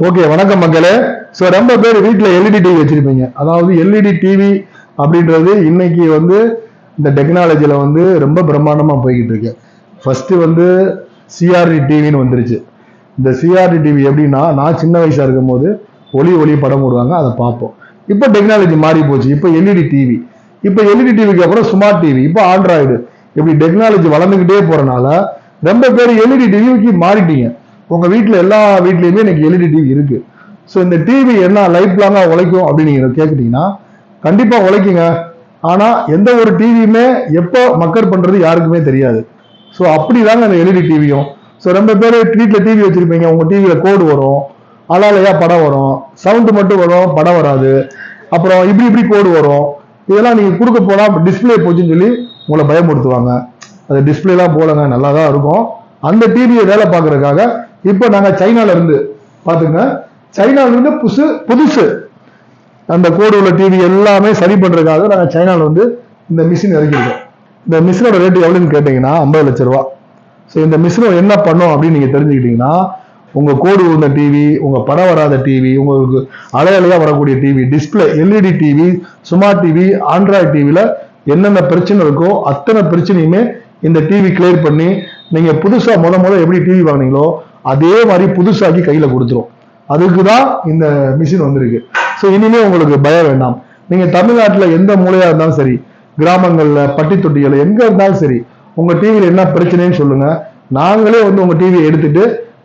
Okay வணக்கம் மக்களே. So ரொம்ப பேர் வீட்டில் எல்இடி டிவி வச்சிருப்பீங்க. அதாவது எல்இடி டிவி அப்படின்றது இன்னைக்கு வந்து இந்த டெக்னாலஜியில் வந்து ரொம்ப பிரம்மாண்டமாக போய்கிட்டு இருக்கு. ஃபர்ஸ்ட் வந்து சிஆர்டி டிவின்னு வந்துருச்சு. இந்த சிஆர்டி டிவி எப்படின்னா நான் சின்ன வயசாக இருக்கும்போது ஒளி ஒளி படம் போடுவாங்க அதை பார்ப்போம். இப்போ டெக்னாலஜி மாறி போச்சு. இப்போ எல்இடி டிவி இப்போ எல்இடி டிவிக்கு அப்புறம் ஸ்மார்ட் டிவி இப்போ ஆண்ட்ராய்டு இப்படி டெக்னாலஜி வளர்ந்துக்கிட்டே போறனால ரொம்ப பேர் எல்இடி டிவிக்கு மாறிட்டீங்க. உங்க வீட்டில் எல்லா வீட்லயுமே இன்னைக்கு எல்இடி டிவி இருக்கு. ஸோ இந்த டிவி என்ன லைஃப் லாங்கா உழைக்கும் அப்படின்னு நீங்க கேட்குறீங்கன்னா கண்டிப்பா உழைக்குங்க. ஆனா எந்த ஒரு டிவியுமே எப்போ மக்கர் பண்றது யாருக்குமே தெரியாது. ஸோ அப்படிதாங்க அந்த எல்இடி டிவியும் ஸோ ரொம்ப பேர் வீட்டில் டிவி வச்சிருப்பீங்க. உங்க டிவியில கோடு வரும். அலாலையா படம் வரும். சவுண்டு மட்டும் வரும் படம் வராது. அப்புறம் இப்படி இப்படி கோடு வரும். இதெல்லாம் நீங்க கொடுக்க போனா டிஸ்பிளே போச்சுன்னு சொல்லி உங்களை பயமுறுத்துவாங்க. அது டிஸ்பிளேலாம் போலங்க நல்லா தான் இருக்கும். அந்த டிவியை வேலை பார்க்கறதுக்காக இப்போ நாங்க சைனால இருந்து பாத்துங்க சைனால இருந்து புதுசு புதுசு. அந்த கோடு உள்ள டிவி எல்லாமே சரி பண்றதுக்காக நாங்க சைனால வந்து இந்த மிஷின் இறக்கிருக்கோம் இந்த மிஷினோட ரேட் எவ்வளவுன்னு கேட்டீங்கன்னா ஐம்பது லட்ச ரூபா. ஸோ இந்த மிஷினை என்ன பண்ணும் அப்படின்னு நீங்க தெரிஞ்சுக்கிட்டீங்கன்னா உங்க கோடு உள்ள டிவி உங்க படம் வராத டிவி உங்களுக்கு அலை வரக்கூடிய TV display LED TV smart TV android டிவில என்னென்ன பிரச்சனை இருக்கோ அத்தனை பிரச்சனையுமே இந்த டிவி கிளியர் பண்ணி நீங்க புதுசா முத முத எப்படி டிவி வாங்கினீங்களோ அதே மாதிரி புதுசாக்கி கையில கொடுத்துரும். அதுக்கு தான் இந்த மிஷின் வந்திருக்கு. ஸோ இனிமே உங்களுக்கு பயம் வேண்டாம். நீங்க தமிழ்நாட்டுல எந்த மூலையா இருந்தாலும் சரி கிராமங்கள்ல பட்டி தொட்டிகள் எங்க இருந்தாலும் சரி உங்க டிவியில் என்ன பிரச்சனைன்னு சொல்லுங்க. நாங்களே வந்து உங்க டிவியை எடுத்துட்டு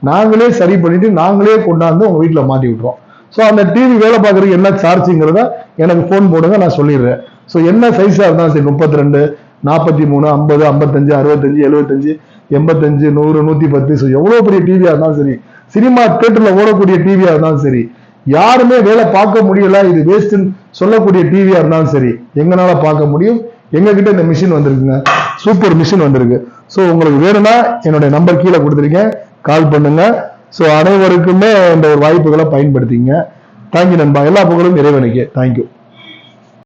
நாங்களே சரி பண்ணிட்டு நாங்களே கொண்டாந்து உங்க வீட்டுல மாட்டி விட்டுறோம். ஸோ அந்த டிவி வேலை பார்க்கறதுக்கு என்ன சார்ஜுங்கிறத எனக்கு ஃபோன் போடுங்க நான் சொல்லிடுறேன். ஸோ என்ன சைஸாக இருந்தாலும் சரி முப்பத்தி ரெண்டு நாற்பத்தி மூணு ஐம்பது ஐம்பத்தஞ்சு அறுபத்தஞ்சு எழுபத்தஞ்சு எண்பத்தஞ்சு நூறு நூத்தி பத்து ஸோ எவ்வளவு பெரிய டிவியா இருந்தாலும் சரி சினிமா தேட்டர்ல ஓடக்கூடிய டிவியா இருந்தாலும் சரி யாருமே வேலை பார்க்க முடியல இது வேஸ்ட்னு சொல்லக்கூடிய டிவியா இருந்தாலும் சரி எங்கனால பார்க்க முடியும்? எங்க கிட்ட இந்த மிஷின் வந்திருக்குங்க. சூப்பர் மிஷின் வந்திருக்கு. ஸோ உங்களுக்கு வேணும்னா என்னுடைய நம்பர் கீழே கொடுத்துருக்கேன் கால் பண்ணுங்க. ஸோ அனைவருக்குமே இந்த ஒரு வாய்ப்புகளை பயன்படுத்திங்க. தேங்க்யூ நண்பா. எல்லா புகழும் இறைவனுக்கு. தேங்க்யூ